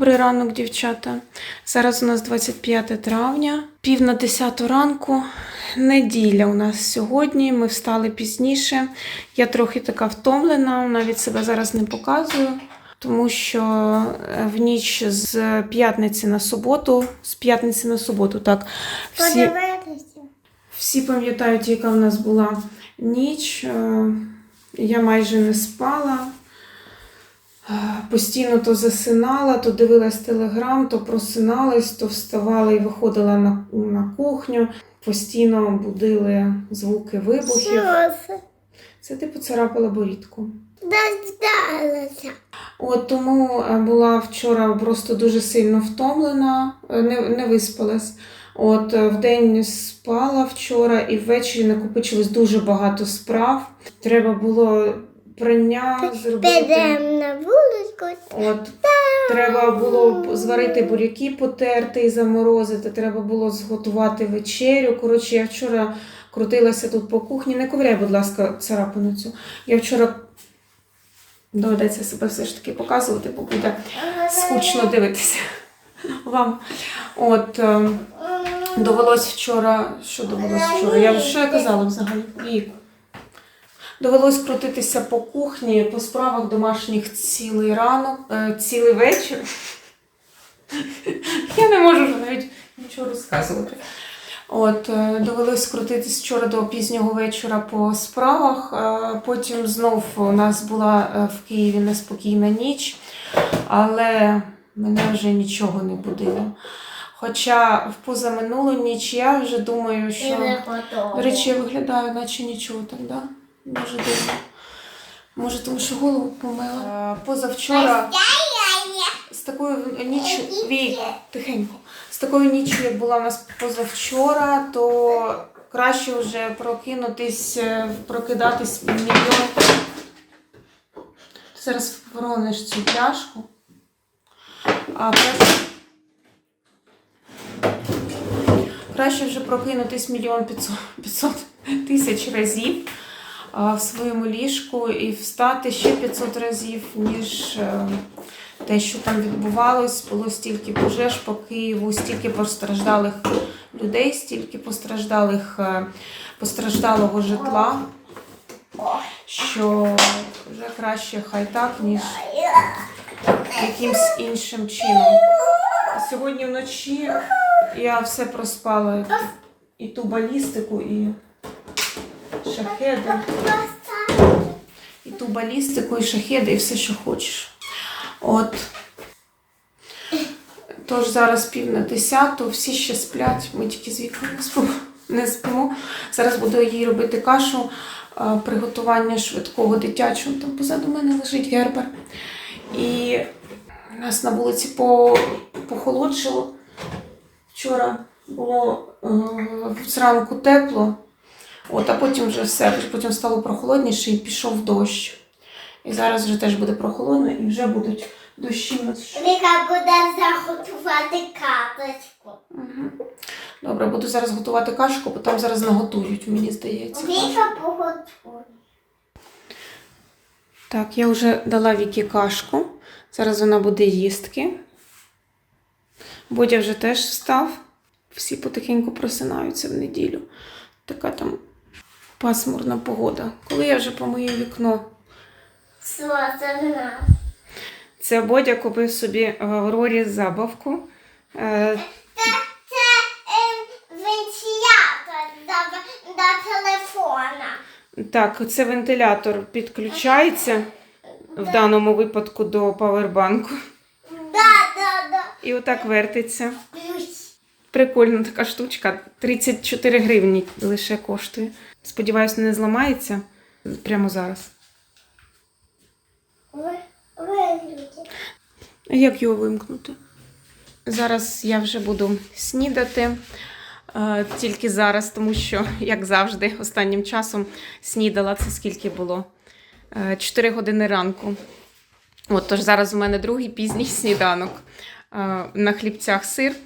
Добрий ранок, дівчата. Зараз у нас 25 травня, пів на 10 ранку. Неділя у нас сьогодні. Ми встали пізніше. Я трохи така втомлена, навіть себе зараз не показую, тому що е, в ніч з п'ятниці на суботу, з п'ятниці на суботу, так, всі, всі пам'ятають, яка в нас була ніч. Е, Я майже не спала. Е, Постійно то засинала, то дивилась телеграм, то просиналась, то вставала і виходила на, на кухню. Постійно будили звуки вибухів. Що це? Це ти поцарапала борідку. Дождалася. От тому е, була вчора просто дуже сильно втомлена, е, не, не виспалась. От вдень спала вчора і ввечері накопичилось дуже багато справ. Треба було прання зробити. Підемо на вуличку. От треба було зварити буряки, потерти і заморозити. Треба було зготувати вечерю. Коротше, я вчора крутилася тут по кухні. Не ковиряй, будь ласка, царапину цю. Я вчора доведеться себе все ж таки показувати, бо буде скучно дивитися вам. От е, довелось вчора. Що довелось вчора? Я що я казала взагалі? Довелось крутитися по кухні, по справах домашніх цілий ранок, е, цілий вечір. Я не можу вже навіть нічого розказувати. От, е, довелось крутитись вчора до пізнього вечора по справах. е, Потім знов у нас була в Києві неспокійна ніч, але мене вже нічого не будило. Хоча в позаминулу ніч я вже думаю, що. До речі, я виглядаю, наче нічого так, да? Дуже дивно. Може, тому що голову помила. Е, Позавчора з такою ніччю, Вік, тихенько, з такою ніччю, як була у нас позавчора, то краще вже прокинутись, е, прокидатись мільйон. Ти зараз ворониш цю пляшку. А краще, краще вже прокинутись мільйон п'ятсот п'ятсот тисяч разів в своєму ліжку і встати ще 500 разів, ніж е, те, що там відбувалось. Було стільки пожеж по Києву, стільки постраждалих людей, стільки постраждалих, е, постраждалого житла, що вже краще хай так, ніж якимсь іншим чином. Сьогодні вночі я все проспала і ту балістику, і шахеди, і ту балістику, і шахеди, і все, що хочеш. От. Тож зараз пів на десяту, всі ще сплять, ми тільки з віком не спимо. Не спимо. Зараз буду їй робити кашу, приготування швидкого дитячого. Там позаду мене лежить гербер. І нас на вулиці по, похолодшило. Вчора було е, зранку тепло, от, а потім вже все, потім стало прохолодніше і пішов дощ. І зараз вже теж буде прохолодно і вже будуть дощі. Віка буде заготувати карточку. Мгм. Добре, буду зараз готувати кашку, бо там зараз наготують, мені здається. Віка поготує. Так, я вже дала Вікі кашку. Зараз вона буде їстки. Бодя вже теж встав. Всі потихеньку просинаються в неділю. Така там пасмурна погода. Коли я вже помию вікно, це це Бодя купив собі е, в Аврорі забавку. Е, Це, це ем, вентилятор до, до телефона. Так, це вентилятор підключається в даному випадку до павербанку. Да, да, да. І отак вертиться. Прикольна така штучка. 34 гривні лише коштує. Сподіваюсь, не зламається прямо зараз. Ви, виключи. А як його вимкнути? Зараз я вже буду снідати. Е, Тільки зараз, тому що, як завжди, останнім часом снідала це скільки було? 4 години ранку. От, тож зараз у мене другий пізній сніданок. Е, На хлібцях сир,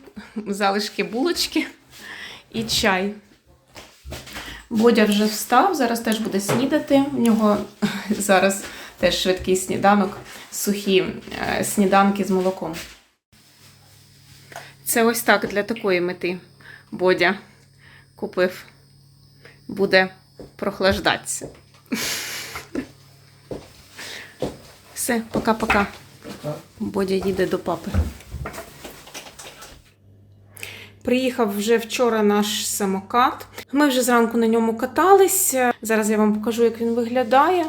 залишки булочки і чай. Бодя вже встав, зараз теж буде снідати. У нього зараз теж швидкий сніданок, сухі е, сніданки з молоком. Це ось так для такої мети Бодя купив. Буде прохлаждатися. Все, пока-пока. Бодя їде до папи. Приїхав вже вчора наш самокат. Ми вже зранку на ньому каталися. Зараз я вам покажу, як він виглядає.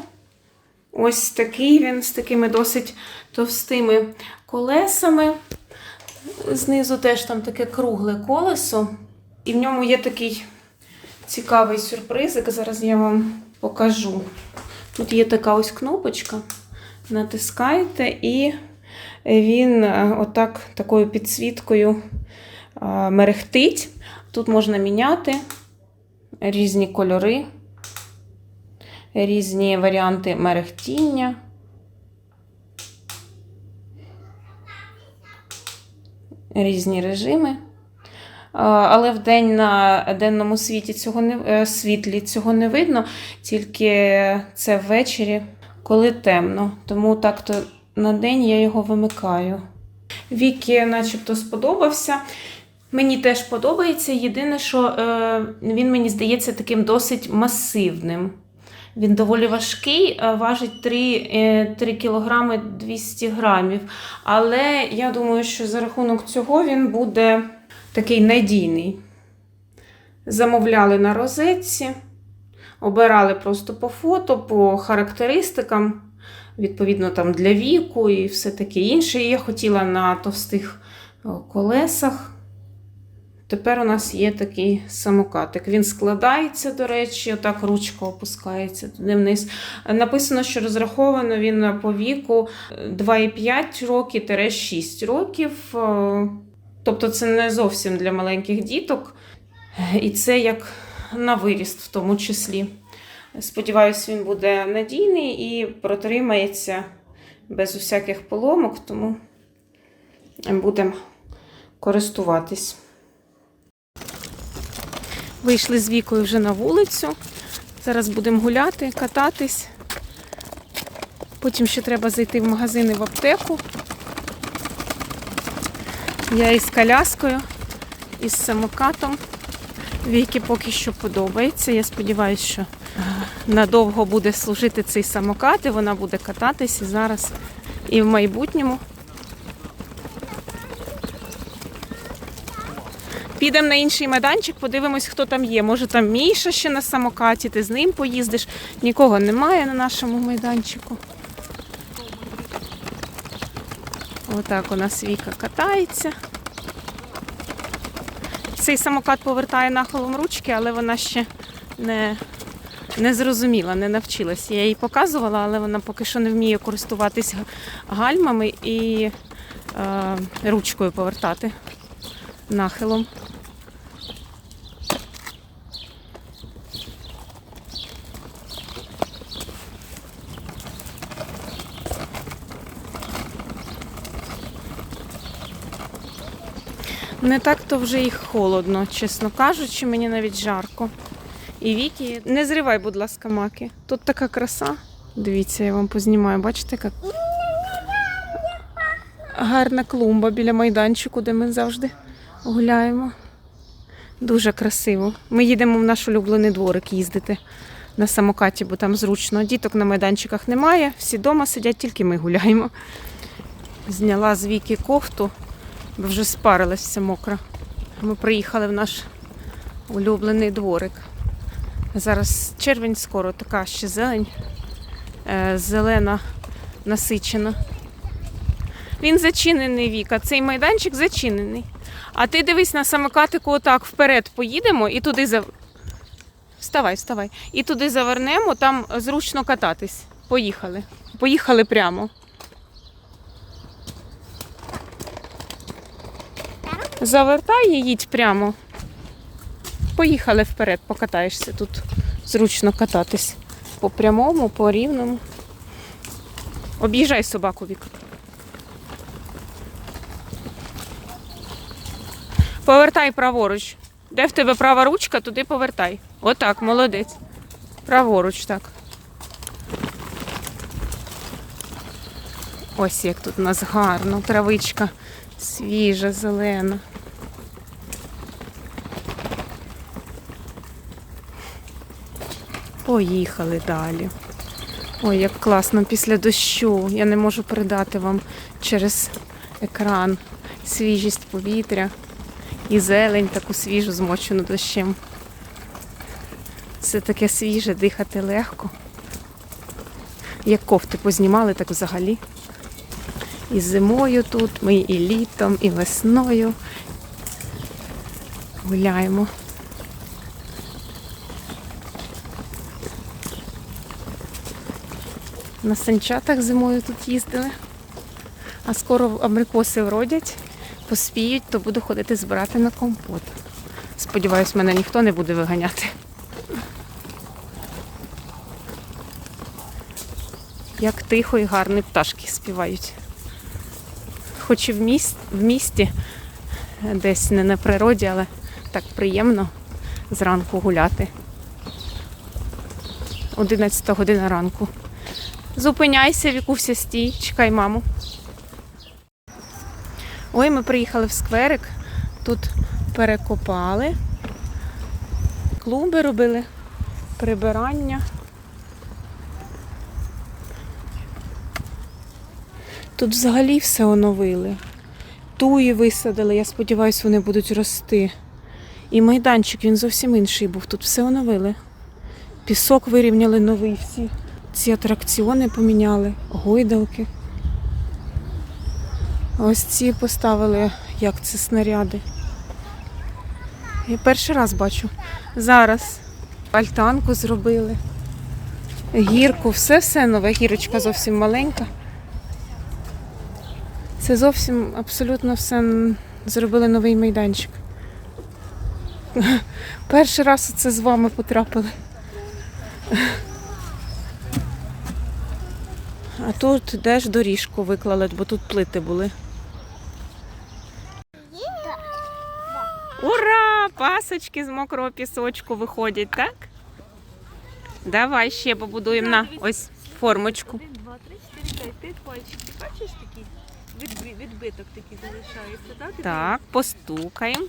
Ось такий він з такими досить товстими колесами. Знизу теж там таке кругле колесо. І в ньому є такий цікавий сюрпризик. Зараз я вам покажу. Тут є така ось кнопочка. Натискаєте, і він е, отак такою підсвіткою мерехтить. Тут можна міняти різні кольори, різні варіанти мерехтіння. Різні режими. Але в день на денному світі цього не, е, світлі цього не видно, тільки це ввечері, коли темно. Тому так-то на день я його вимикаю. Вікі начебто сподобався. Мені теж подобається. Єдине, що е, він мені здається таким досить масивним. Він доволі важкий, е, важить 3, е, 3 кг 200 грамів. Але я думаю, що за рахунок цього він буде такий надійний. Замовляли на розетці, обирали просто по фото, по характеристикам, відповідно там для віку і все таке інше. І я хотіла на товстих колесах. Тепер у нас є такий самокатик. Він складається, до речі, отак ручка опускається туди вниз. Написано, що розраховано він по віку 2,5 років 6 років. Е, Тобто це не зовсім для маленьких діток. І це як на виріст в тому числі. Сподіваюсь, він буде надійний і протримається без усяких поломок, тому будемо користуватись. Вийшли з вікою вже на вулицю. Зараз будемо гуляти, кататись. Потім ще треба зайти в магазин і в аптеку. Я із коляскою, із самокатом. Віки поки що подобається. Я сподіваюся, що надовго буде служити цей самокат, і вона буде кататись і зараз, і в майбутньому. Підемо на інший майданчик, подивимось, хто там є. Може там Міша ще на самокаті, ти з ним поїздиш. Нікого немає на нашому майданчику. Отак у нас Віка катається. Цей самокат повертає нахилом ручки, але вона ще не, не зрозуміла, не навчилася. Я їй показувала, але вона поки що не вміє користуватись гальмами і е, ручкою повертати нахилом. Не так то вже і холодно, чесно кажучи, мені навіть жарко. І Вікі, не зривай, будь ласка, маки. Тут така краса. Дивіться, я вам познімаю, бачите, як гарна клумба біля майданчику, де ми завжди гуляємо. Дуже красиво. Ми їдемо в наш улюблений дворик їздити на самокаті, бо там зручно. Діток на майданчиках немає, всі вдома сидять, тільки ми гуляємо. Зняла з Віки кофту, бо вже спарилась вся мокра. Ми приїхали в наш улюблений дворик. Зараз червень скоро, така ще зелень, е, зелена, насичена. Він зачинений Віка, цей майданчик зачинений. А ти дивись на самокатику отак вперед поїдемо і туди за. Вставай, вставай. І туди завернемо, там зручно кататись. Поїхали. Поїхали прямо. Завертай і їдь прямо. Поїхали вперед, покатаєшся тут. Зручно кататись. По прямому, по рівному. Об'їжджай собаку, Віка. Повертай праворуч. Де в тебе права ручка, туди повертай. Отак, молодець. Праворуч, так. Ось як тут у нас гарно. Травичка свіжа, зелена. Поїхали далі. Ой, як класно після дощу. Я не можу передати вам через екран свіжість повітря і зелень таку свіжу, змочену дощем. Це таке свіже, дихати легко. Як кофти познімали, так взагалі. І зимою тут, ми і літом, і весною гуляємо. На санчатах зимою тут їздили. А скоро абрикоси вродять, поспіють, то буду ходити збирати на компот. Сподіваюсь, мене ніхто не буде виганяти. Як тихо і гарно пташки співають. Хоч і в, міс... в місті, десь не на природі, але так приємно зранку гуляти. 11 година ранку. Зупиняйся, Вікуся, стій, чекай маму. Ой, ми приїхали в скверик. Тут перекопали, клумби робили, прибирання. Тут взагалі все оновили. Туї висадили, я сподіваюся, вони будуть рости. І майданчик він зовсім інший був. Тут все оновили. Пісок вирівняли новий всі. Ці атракціони поміняли, гойдалки. Ось ці поставили, як це снаряди. Я перший раз бачу. Зараз альтанку зробили. Гірку, все-все нове. Гірочка зовсім маленька. Це зовсім абсолютно все зробили новий майданчик. Перший раз це з вами потрапили. А тут де ж доріжку виклали, бо тут плити були. Ура! Пасочки з мокрого пісочку виходять, так? Давай ще побудуємо на ось формочку. Один, два, три, чотири, п'ять. Ти пальчики бачиш такі? Відби- відбиток такий залишається, так? Так, постукаємо.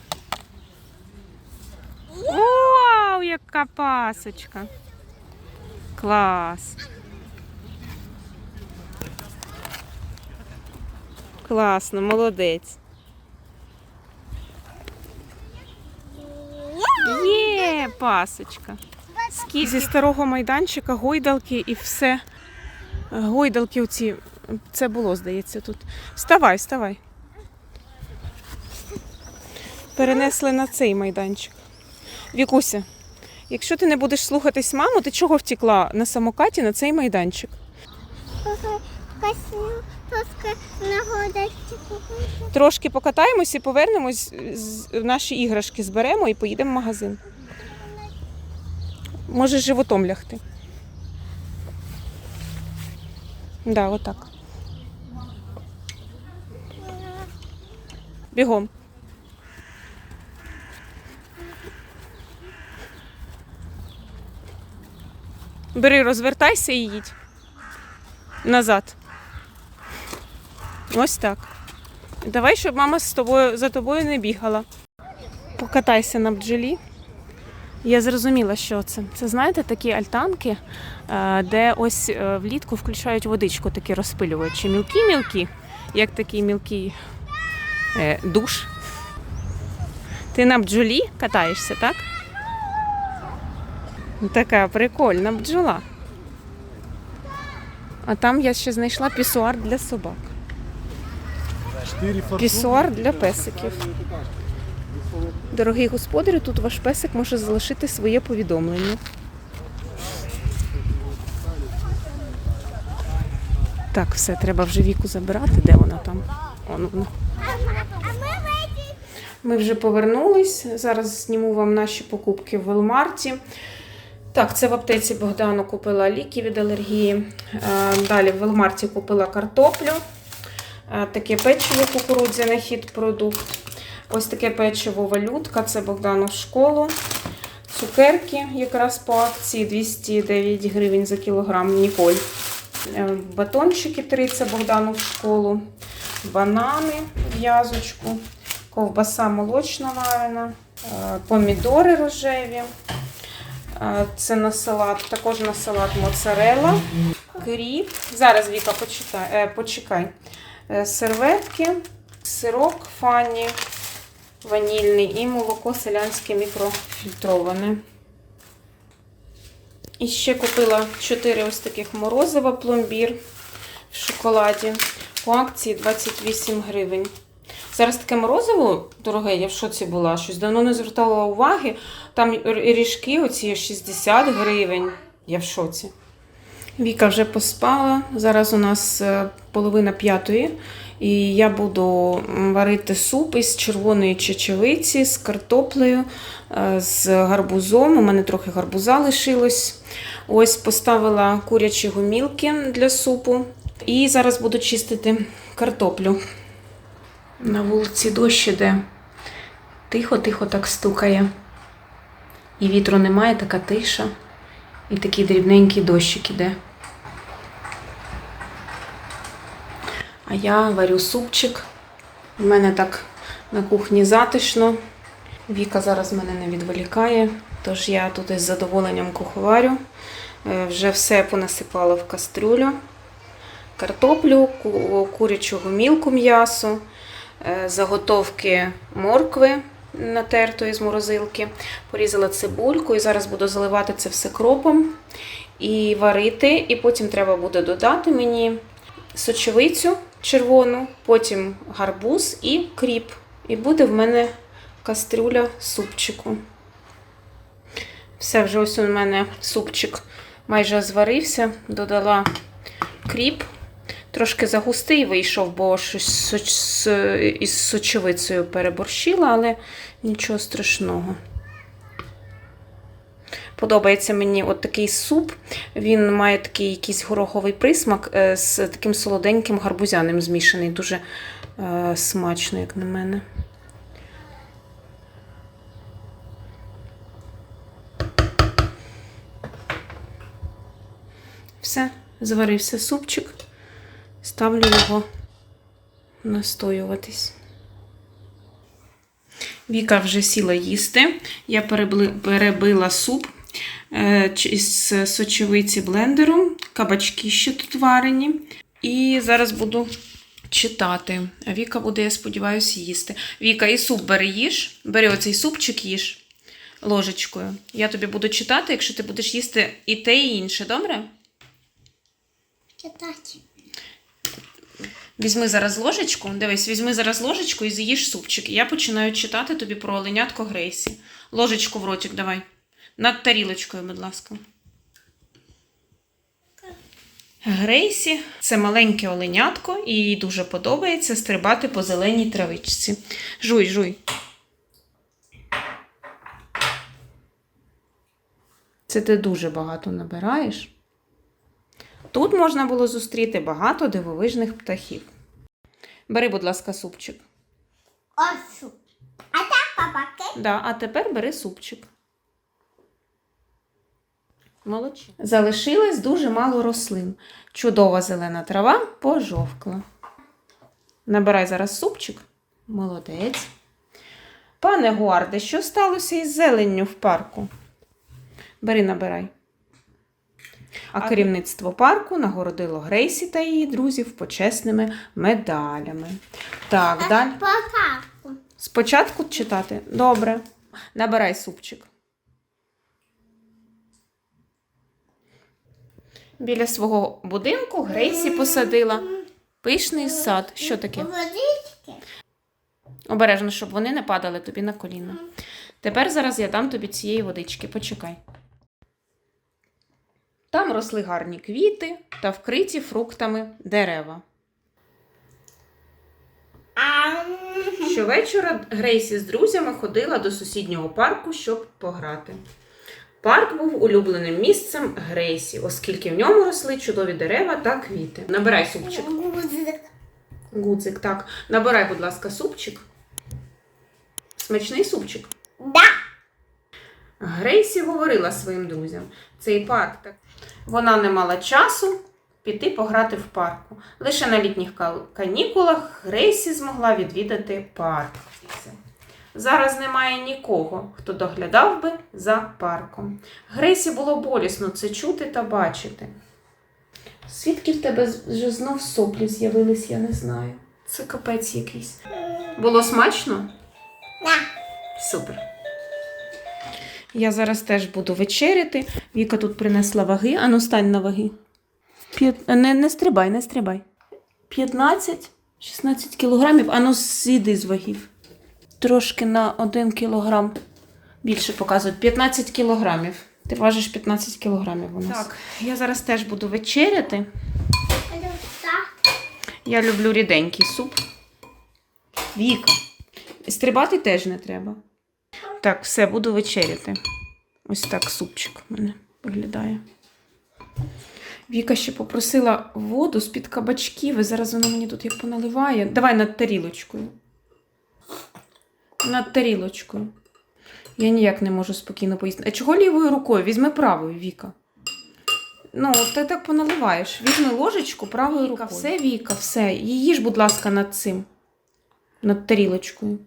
Вау, яка пасочка! Клас! Класно, молодець. Є пасочка. Скільки зі старого майданчика гойдалки і все. Гойдалки оці. Це було, здається, тут. Вставай, вставай. Перенесли на цей майданчик. Вікуся, якщо ти не будеш слухатись маму, ти чого втекла на самокаті на цей майданчик? Трошки покатаємось і повернемось, з- наші іграшки зберемо і поїдемо в магазин. Можеш животом лягти. Да, отак. Бігом. Бери, розвертайся і їдь. Назад. Ось так. Давай, щоб мама з тобою за тобою не бігала. Покатайся на бджолі. Я зрозуміла, що це. Це знаєте такі альтанки, е, де ось е, влітку включають водичку, такі розпилювачі. Мілкі-мілкі, як такий мілкий е, душ. Ти на бджолі катаєшся, так? Така прикольна бджола. А там я ще знайшла пісуар для собак. Пісуар для песиків. Дорогий господарю, тут ваш песик може залишити своє повідомлення. Так, все, треба вже віку забирати. Де вона там? Он вона. Ми вже повернулись. Зараз зніму вам наші покупки в Велмарті. Так, це в аптеці Богдану купила ліки від алергії. Е, Далі в Велмарті купила картоплю. Е, Таке печиво кукурудзяне хід продукт. Ось таке печиво валютка, це Богдану в школу. Цукерки якраз по акції 209 гривень за кілограм Ніколь. Е, Батончики 3 це в школу. Банани в'язочку, ковбаса молочна варена, е, помідори рожеві, Це на салат, також на салат моцарелла, кріп. Зараз Віка почитай, почекай. Е, Серветки, сирок фані, ванільний і молоко селянське мікрофільтроване. І ще купила 4 ось таких морозива пломбір в шоколаді. По акції 28 гривень. Зараз таке морозиво дороге, я в шоці була, щось давно не звертала уваги. Там ріжки оці 60 гривень. Я в шоці. Віка вже поспала. Зараз у нас е, половина п'ятої. І я буду варити суп із червоної чечевиці, з картоплею, е, з гарбузом. У мене трохи гарбуза лишилось. Ось поставила курячі гумілки для супу. І зараз буду чистити картоплю. На вулиці дощ іде. Тихо-тихо так стукає. І вітру немає, така тиша. І такий дрібненький дощик іде. А я варю супчик. У мене так на кухні затишно. Віка зараз мене не відволікає, тож я тут із задоволенням куховарю. Е, Вже все понасипала в кастрюлю. Картоплю, ку- курячу гумілку м'ясо, е, заготовки моркви натертої з морозилки, порізала цибульку і зараз буду заливати це все кропом і варити. І потім треба буде додати мені сочевицю червону, потім гарбуз і кріп. І буде в мене кастрюля супчику. Все, вже ось у мене супчик майже зварився, додала кріп. Трошки загустий вийшов, бо щось із сочевицею переборщила, але нічого страшного. Подобається мені от такий суп. Він має такий якийсь гороховий присмак е, з таким солоденьким гарбузяним змішаний. Дуже е, смачно, як на мене. Все, зварився супчик. Ставлю його настоюватись. Віка вже сіла їсти. Я перебила суп е, ч- сочевиці блендером, кабачки ще тут варені. І зараз буду читати. Віка буде, я сподіваюся, їсти. Віка, і суп бери їж. Бери оцей супчик їж ложечкою. Я тобі буду читати, якщо ти будеш їсти і те, і інше, добре? Читати. Візьми зараз ложечку. Дивись, візьми зараз ложечку і з'їж супчик. І я починаю читати тобі про оленятко Грейсі. Ложечку в ротик давай. Над тарілочкою, будь ласка. Грейсі це маленьке оленятко, і їй дуже подобається стрибати по зеленій травичці. Жуй, жуй. Це ти дуже багато набираєш. Тут можна було зустріти багато дивовижних птахів. Бери, будь ласка, супчик. Осу. А так папаки. Да, а тепер бери супчик. Молодчина. Залишилось дуже мало рослин. Чудова зелена трава пожовкла. Набирай зараз супчик. Молодець. Пане Гуарде, що сталося із зеленню в парку? Бери, набирай. А керівництво парку нагородило Грейсі та її друзів почесними медалями. Так, далі. Потапку. Спочатку читати. Добре. Набирай супчик. Біля свого будинку Грейсі посадила пишний сад. Що таке? Водички. Обережно, щоб вони не падали тобі на коліна. Тепер зараз я дам тобі цієї водички. Почекай. Там росли гарні квіти та вкриті фруктами дерева. Щовечора Грейсі з друзями ходила до сусіднього парку, щоб пограти. Парк був улюбленим місцем Грейсі, оскільки в ньому росли чудові дерева та квіти. Набирай супчик. гудзик. Гудзик, так. Набирай, будь ласка, супчик. Смачний супчик. Да. Грейсі говорила своїм друзям: цей парк так. Вона не мала часу піти пограти в парку. Лише на літніх канікулах Грейсі змогла відвідати парк. Зараз немає нікого, хто доглядав би за парком. Грейсі було болісно це чути та бачити. Звідки в тебе вже знов соплі з'явились, я не знаю. Це капець якийсь. Було смачно? Да. Супер. Я зараз теж буду вечеряти. Віка тут принесла ваги. Ану, стань на ваги. П'ят... Не, не стрибай, не стрибай. 15, 16 кілограмів. Ану, зійди з вагів. Трошки на 1 кілограм більше показують. 15 кілограмів. Ти важиш 15 кілограмів у нас. Так, я зараз теж буду вечеряти. Я люблю ріденький суп. Віка. Стрибати теж не треба. Так, все, буду вечеряти. Ось так супчик у мене виглядає. Віка ще попросила воду з-під кабачків, і зараз вона мені тут як поналиває. Давай над тарілочкою. Над тарілочкою. Я ніяк не можу спокійно поїсти. А чого лівою рукою? Візьми правою, Віка. Ну, ти так поналиваєш. Візьми ложечку правою рукою. Все, Віка, все. Її ж, будь ласка, над цим. Над тарілочкою.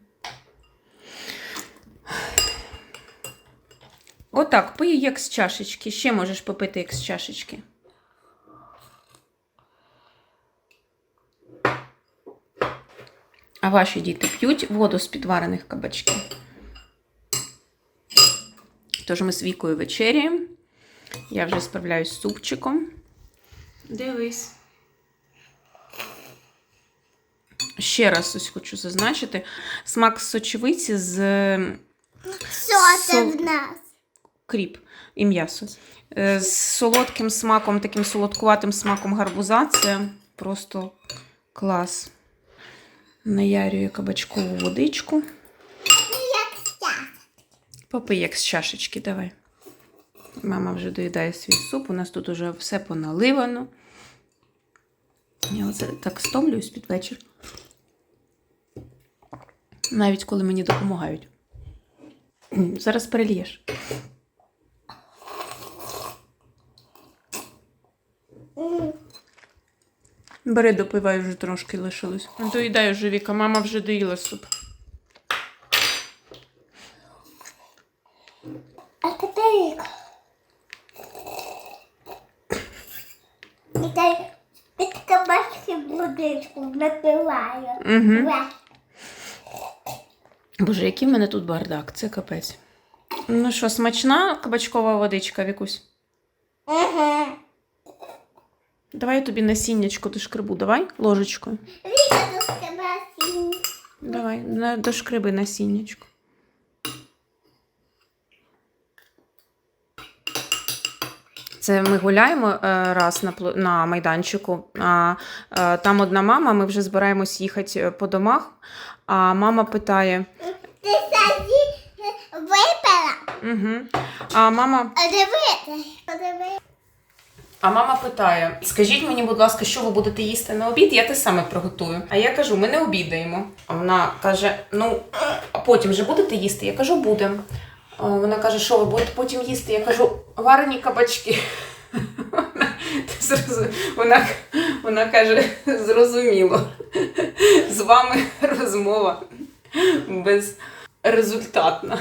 Отак, пий як з чашечки. Ще можеш попити як з чашечки. А ваші діти п'ють воду з підварених кабачків. Тож ми з Вікою вечеряємо. Я вже справляюсь з супчиком. Дивись. Ще раз ось хочу зазначити: смак сочевиці з Що це Со- в нас? Кріп і м'ясо. Е, З солодким смаком, таким солодкуватим смаком гарбуза. Це просто клас. Наярюю кабачкову водичку. Попий як з чашечки, давай. Мама вже доїдає свій суп. У нас тут уже все поналивано. Я оце так стомлююсь під вечір. Навіть коли мені допомагають. Зараз перельєш. Бери, допивай вже трошки лишилось. Доїдай вже Віка, мама вже доїла суп. А Катерика. Вітаю під кабачки водичку напиваю. Угу. Боже, який в мене тут бардак, це капець. Ну що, смачна кабачкова водичка, Вікусь? Угу. Давай я тобі насіннячко до шкрибу, давай ложечкою. Давай, на- до шкриби насіннячко. Це ми гуляємо е, раз на, на майданчику. А, е, там одна мама, ми вже збираємось їхати е, по домах. А мама питає: Ти саді випила. угу. а мама А диви, подиви. А мама питає: скажіть мені, будь ласка, що ви будете їсти на обід? Я те саме приготую. А я кажу, ми не обідаємо. А вона каже: Ну, а потім же будете їсти? Я кажу, будемо. Вона каже, що ви будете потім їсти? Я кажу, варені кабачки. Вона, вона каже, зрозуміло. З вами розмова безрезультатна.